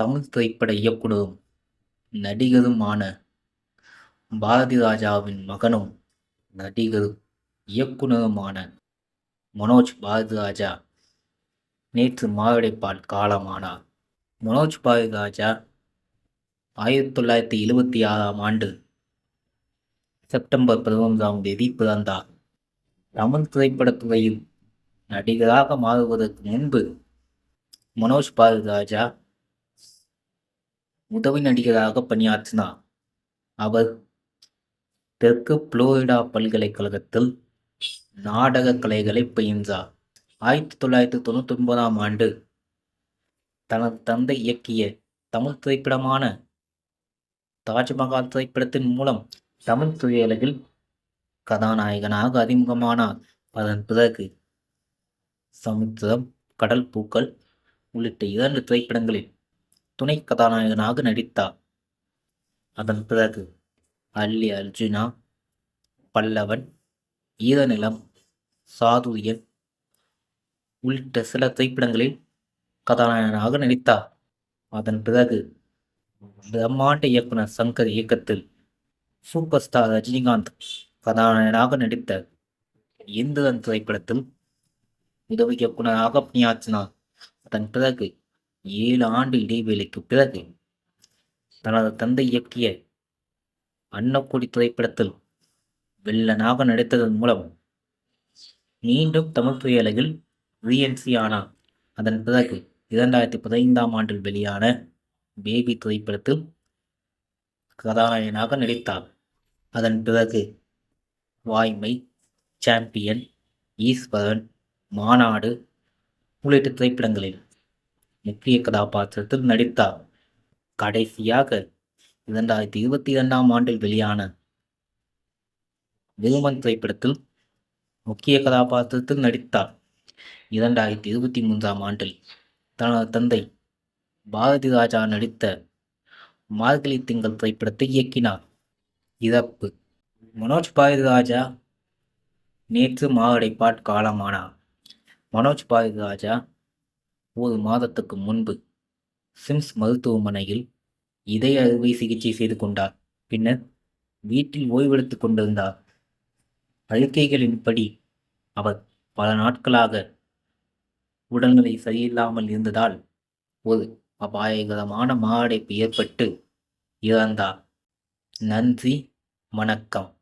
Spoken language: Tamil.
தமிழ் திரைப்பட இயக்குனரும் நடிகருமான பாரதி ராஜாவின் மகனும் நடிகரும் இயக்குனருமான மனோஜ் பாரதிராஜா நேற்று மாரடைப்பால் காலமானார். மனோஜ் பாரதிராஜா ஆயிரத்தி தொள்ளாயிரத்தி எழுபத்தி ஆறாம் ஆண்டு செப்டம்பர் பதினொன்றாம் தேதி பிறந்தார். தமிழ் திரைப்படத்துறையில் நடிகராக மாறுவதற்கு முன்பு மனோஜ் பாரதிராஜா உதவி நடிகராக பணியாற்றினார் அவர் தெற்கு புளோரிடா பல்கலைக்கழகத்தில் நாடக கலைகளை பயின்றார். ஆயிரத்தி தொள்ளாயிரத்தி தொண்ணூற்றி ஒன்பதாம் ஆண்டு தனது தந்தை இயக்கிய தமிழ் திரைப்படமான தாஜ்மஹால் திரைப்படத்தின் மூலம் தமிழ் திரையுலகில் கதாநாயகனாக அறிமுகமானார். அதன் பிறகு சமுத்திரம் கடல் பூக்கள் உள்ளிட்ட இரண்டு திரைப்படங்களில் துணை கதாநாயகனாக நடித்தார். அதன் பிறகு அல்லி அர்ஜுனா பல்லவன் ஈரநிலம் சாதுரியன் உள்ளிட்ட சில திரைப்படங்களில் கதாநாயகனாக நடித்தார். அதன் பிறகு பிரம்மாண்ட இயக்குனர் சங்கர் இயக்கத்தில் சூப்பர் ஸ்டார் ரஜினிகாந்த் கதாநாயகனாக நடித்த இந்திரன் திரைப்படத்தில் உதவி இயக்குனராக பணியாற்றினார். அதன் பிறகு ஏழு ஆண்டு இடைவேளைக்கு பிறகு தனது தந்தை இயக்கிய அன்னக்குடி திரைப்படத்தில் வில்லனாக நடித்ததன் மூலம் மீண்டும் தமிழ் திரையுலகில் ரீஎன்சி ஆனார் அதன் பிறகு இரண்டாயிரத்தி பதினைந்தாம் ஆண்டில் வெளியான பேபி திரைப்படத்தில் கதாநாயகனாக நடித்தார். அதன் பிறகு வாய்மை சாம்பியன் ஈஸ்வரன் மாநாடு உள்ளிட்ட திரைப்படங்களில் முக்கிய கதாபாத்திரத்தில் நடித்தார். கடைசியாக இரண்டாயிரத்தி இருபத்தி இரண்டாம் ஆண்டில் வெளியான விருமன் திரைப்படத்தில் முக்கிய கதாபாத்திரத்தில் நடித்தார். இரண்டாயிரத்தி இருபத்தி மூன்றாம் ஆண்டில் தனது தந்தை பாரதி ராஜா நடித்த மார்கழி திங்கள் திரைப்படத்தை இயக்கினார். இறப்பு. மனோஜ் பாரதி ராஜா நேற்று மாரடைப்பாட் காலமானார். மனோஜ் பாரதி ராஜா ஒரு மாதத்துக்கு முன்பு சிம்ஸ் மருத்துவமனையில் இதய அறுவை சிகிச்சை செய்து கொண்டார். பின்னர் வீட்டில் ஓய்வெடுத்துக் கொண்டிருந்தார். அறிக்கைகளின்படி அவர் பல நாட்களாக உடல்நிலை சரியில்லாமல் இருந்ததால் ஒரு அபாயகரமான மாரடைப்பு ஏற்பட்டு இறந்தார். நன்றி வணக்கம்.